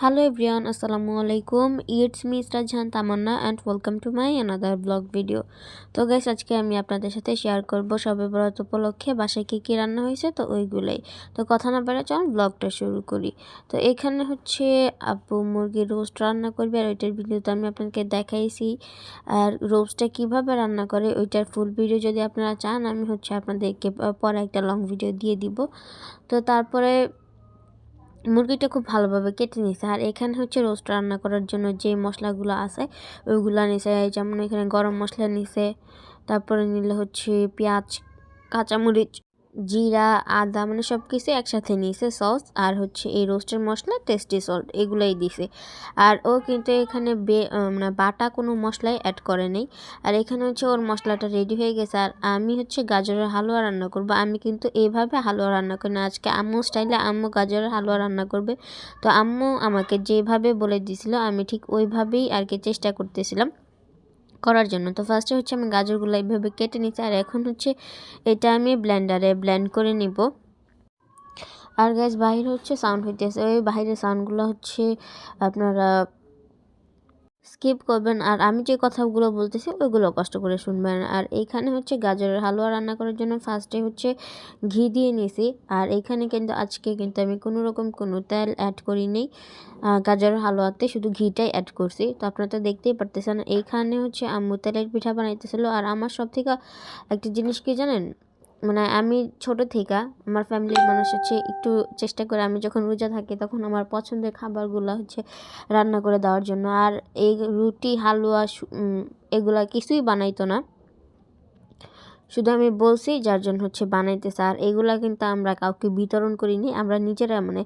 Hello everyone আসসালামু আলাইকুম it's me Rajhan Tamanna and welcome to my another blog video তো guys আজকে আমি আপনাদের সাথে শেয়ার করব সবে বরাত উপলক্ষে বাসায় কী কী রান্না হয়েছে, তো ওইগুলোই। তো কথা না বেড়ে চল ব্লগটা শুরু করি। তো এখানে হচ্ছে আপু মুরগির রোস্ট রান্না করবে আর ওইটার ভিডিও তো আমি আপনাকে দেখাইছি। আর রোস্টটা কীভাবে রান্না করে, ওইটার ফুল ভিডিও যদি আপনারা চান, আমি হচ্ছে আপনাদেরকে পরে একটা লং ভিডিও দিয়ে দিব। তো তারপরে মুরগিটা খুব ভালোভাবে কেটে নিছে। আর এখানে হচ্ছে রোস্ট রান্না করার জন্য যে মশলাগুলো আছে, ওইগুলো নিছে। যেমন এখানে গরম মশলা নিছে, তারপরে নিলে হচ্ছে পেঁয়াজ, কাঁচামরিচ জিরা, আদা মানে সব কিছু একসাথে নিয়েছে, সস আর হচ্ছে এই রোস্টের মশলা টেস্টি সল্ট এগুলোই দিছে। আর ও কিন্তু এখানে বে মানে বাটা কোনো মশলাই অ্যাড করে নেই। আর এখানে হচ্ছে ওর মশলাটা রেডি হয়ে গেছে। আর আমি হচ্ছে গাজরের হালুয়া রান্না করব। আমি কিন্তু এইভাবে হালুয়া রান্না করি না। আজকে আম্মু স্টাইলে আম্মু গাজরের হালুয়া রান্না করবে। তো আম্মু আমাকে যেভাবে বলে দিছিল, আমি ঠিক ওইভাবেই আর কি চেষ্টা করতেছিলাম। করার জন্য। তো ফার্স্টে হচ্ছে আমি গাজরগুলো এইভাবে কেটে নিচ্ছি, আর এখন হচ্ছে এটা আমি ব্ল্যান্ডারে ব্ল্যান্ড করে নিব। আর গ্যাস বাহির হচ্ছে সাউন্ড হইতেছে। ওই বাহিরের সাউন্ডগুলো হচ্ছে আপনারা স্কিপ করবেন। আর আমি যে কথাগুলো বলতেছি, ওইগুলো কষ্ট করে শুনবেন। আর এইখানে হচ্ছে গাজরের হালুয়া রান্না করার জন্য ফার্স্টে হচ্ছে ঘি দিয়ে নিয়েছি আর এইখানে কিন্তু আজকে কিন্তু আমি কোনো রকম কোনো তেল অ্যাড করিনি। গাজরের হালুয়াতে শুধু ঘিটাই অ্যাড করছি। তো আপনারা তো দেখতেই পারতেছেন এইখানে হচ্ছে আম্মু তেলের পিঠা বানাইতেছিল। আর আমার সব থেকে একটা জিনিস কি জানেন? মানে আমি ছোট থেকে আমার ফ্যামিলির মানুষ হচ্ছে একটু চেষ্টা করে আমি যখন রোজা থাকি তখন আমার পছন্দের খাবারগুলো হচ্ছে রান্না করে দেওয়ার জন্য। আর এই রুটি, হালুয়া এগুলা কিছুই বানাইতো না। শুধু আমি বলছি যার জন্য হচ্ছে বানাইতেছে। আর এগুলা কিন্তু আমরা কাউকে বিতরণ করিনি, আমরা নিজেরা মানে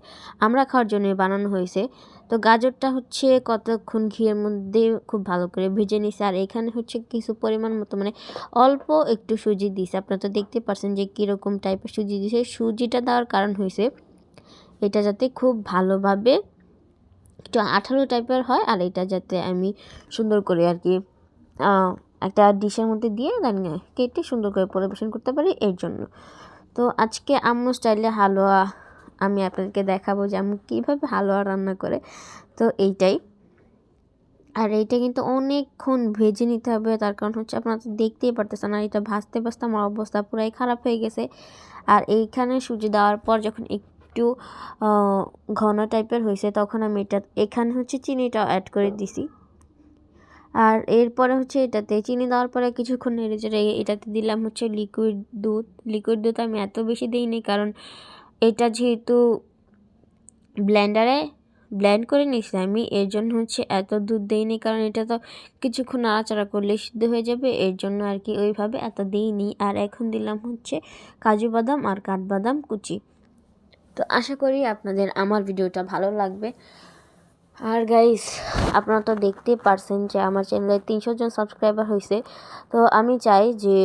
আমরা খাওয়ার জন্যই বানানো হয়েছে। তো গাজরটা হচ্ছে কতক্ষণ ঘিয়ের মধ্যে খুব ভালো করে ভেজে নিছে। আর এখানে হচ্ছে কিছু পরিমাণ মতো মানে অল্প একটু সুজি দিছে। আপনারা তো দেখতে পাচ্ছেন যে কীরকম টাইপের সুজি দিছে। সুজিটা দেওয়ার কারণ হয়েছে, এটা যাতে খুব ভালোভাবে একটু আঠালো টাইপের হয়, আর এটা যাতে আমি সুন্দর করে আর কি একটা ডিশের মধ্যে দিয়ে দেন কেটে সুন্দর করে পরিবেশন করতে পারি এর জন্য। তো আজকে আম্মু স্টাইলে হালুয়া আমি আপনাদেরকে দেখাবো যে আম্মু কীভাবে হালুয়া রান্না করে। তো এইটাই। আর এইটা কিন্তু অনেকক্ষণ ভেজে নিতে হবে, তার কারণ হচ্ছে আপনারা তো দেখতেই পারতেছেন আর এটা ভাজতে ভাজতে আমার অবস্থা পুরাই খারাপ হয়ে গেছে। আর এইখানে সুজি দেওয়ার পর যখন একটু ঘন টাইপের হয়েছে, তখন আমি এটা, এখানে হচ্ছে চিনিটা অ্যাড করে দিছি। আর এরপরে হচ্ছে এটাতে চিনি দেওয়ার পরে কিছুক্ষণ নেড়ে চেড়ে এটাতে দিলাম হচ্ছে লিকুইড দুধ। লিকুইড দুধ আমি এত বেশি দিইনি কারণ এটা যেহেতু ব্লেন্ডারে ব্ল্যান্ড করে নিয়েছি আমি, এর জন্য হচ্ছে এত দুধ দিইনি কারণ এটা তো কিছুক্ষণ নাড়াচাড়া করলে সিদ্ধ হয়ে যাবে, এর জন্য আর কি ওইভাবে এত দিইনি। আর এখন দিলাম হচ্ছে কাজু বাদাম আর কাঠবাদাম কুচি। তো আশা করি আপনাদের আমার ভিডিওটা ভালো লাগবে। আর গাইস আপনারা তো দেখতেই পারছেন যে আমার চ্যানেলে তিনশো জন সাবস্ক্রাইবার হয়েছে তো আমি চাই যে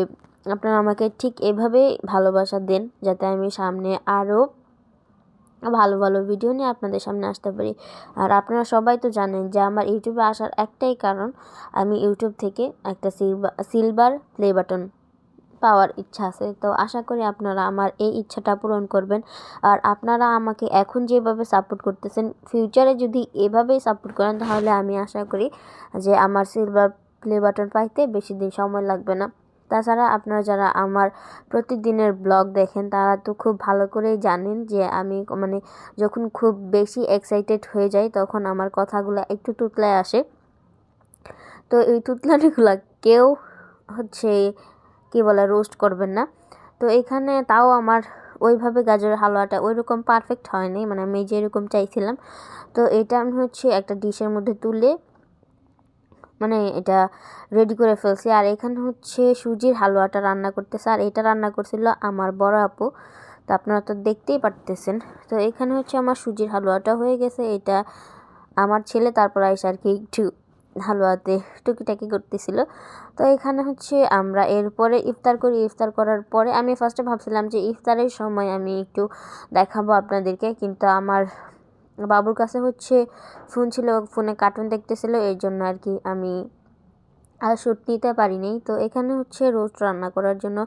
আপনারা আমাকে ঠিক এভাবেই ভালোবাসা দেন, যাতে আমি সামনে আরও ভালো ভালো ভিডিও নিয়ে আপনাদের সামনে আসতে পারি। আর আপনারা সবাই তো জানেন যে আমার ইউটিউবে আসার একটাই কারণ, আমি ইউটিউব থেকে একটা সিলভার সিলভার প্লে বাটন পাওয়ার ইচ্ছা আছে। তো আশা করি আপনারা আমার এই ইচ্ছাটা পূরণ করবেন। আর আপনারা আমাকে এখন যেভাবে সাপোর্ট করতেছেন ফিউচারে যদি এভাবেই সাপোর্ট করেন, তাহলে আমি আশা করি যে আমার সিলভার প্লে বাটন পাইতে বেশি দিন সময় লাগবে না। তাছাড়া আপনারা যারা আমার প্রতিদিনের ব্লগ দেখেন, তারা তো খুব ভালো করেই জানেন যে আমি মানে যখন খুব বেশি এক্সাইটেড হয়ে যাই, তখন আমার কথাগুলো একটু তুতলায় আসে। তো এই তুতলানিগুলো কেউ হচ্ছে কি বলে রোস্ট করবেন না। তো এখানে তাও আমার ওইভাবে গাজরের হালুয়াটা ওই রকম পারফেক্ট হয়নি মানে আমি যেরকম চাইছিলাম। তো এটা আমি হচ্ছে একটা ডিশের মধ্যে তুলে মানে এটা রেডি করে ফেলছি। আর এখানে হচ্ছে সুজির হালুয়াটা রান্না করতেছে। আর এটা রান্না করছিল আমার বড় আপু। তো আপনারা তো দেখতেই পারতেছেন। তো এখানে হচ্ছে আমার সুজির হালুয়াটা হয়ে গেছে। এটা আমার ছেলে, তারপর আইসা আর কি একটু হালুয়াতে টুকিটাকি করতেছিল। তো এখানে হচ্ছে আমরা এরপরে ইফতার করি। ইফতার করার পরে আমি ফার্স্টে ভাবছিলাম যে ইফতারের সময় আমি একটু দেখাবো আপনাদেরকে। কিন্তু আমার বাবুর কাছে হচ্ছে ফোন ছিল ফোনে কার্টুন দেখতেছিল। এর জন্য আর কি আমি আর শ্যুট নিতে পারিনি। তো এখানে হচ্ছে রোস্ট রান্না করার জন্য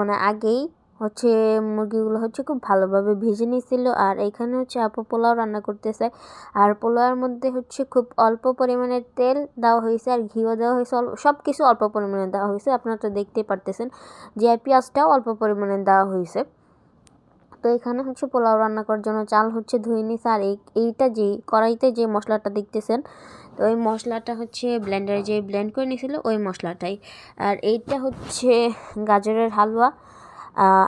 মানে আগেই হচ্ছে মুরগিগুলো হচ্ছে খুব ভালোভাবে ভেজে নিয়েছিল। আর এখানে হচ্ছে আপু পোলাও রান্না করতেছে। আর পোলাওয়ের মধ্যে হচ্ছে খুব অল্প পরিমাণে তেল দেওয়া হয়েছে আর ঘিও দেওয়া হয়েছে। সব কিছু অল্প পরিমাণে দেওয়া হয়েছে। আপনারা তো দেখতেই পারতেছেন যে পেঁয়াজটাও অল্প পরিমাণে দেওয়া হয়েছে। তো এখানে হচ্ছে পোলাও রান্না করার জন্য চাল হচ্ছে ধুয়ে নিছে। আর এই এইটা যে কড়াইতে যে মশলাটা দেখতেছেন, তো ওই মশলাটা হচ্ছে ব্লেন্ডারে যে ব্লেন্ড করে নিয়েছিল ওই মশলাটাই। আর এইটা হচ্ছে গাজরের হালুয়া।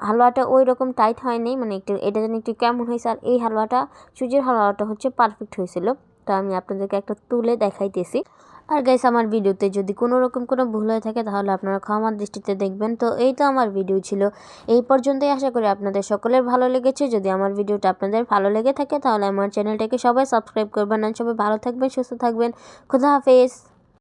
হালুয়াটা ওই রকম টাইট হয়নি মানে একটু, এটা যেন একটু কেমন হয়েছে। আর এই হালুয়াটা, সুজির হালুয়াটা হচ্ছে পারফেক্ট হয়েছিল। তো আমি আপনাদেরকে একটা তুলে দেখাইতেছি। আর গাইস আমার ভিডিওতে যদি কোনো রকম কোনো ভুল হয়ে থাকে, তাহলে আপনারা ক্ষমার দৃষ্টিতে দেখবেন। তো এই তো আমার ভিডিও ছিল। এই পর্যন্তই আশা করি আপনাদের সকলের ভালো লেগেছে। যদি আমার ভিডিওটা আপনাদের ভালো লেগে থাকে, তাহলে আমার চ্যানেলটাকে সবাই সাবস্ক্রাইব করবেন। আর সবাই ভালো থাকবেন, সুস্থ থাকবেন। খুদা হাফেজ।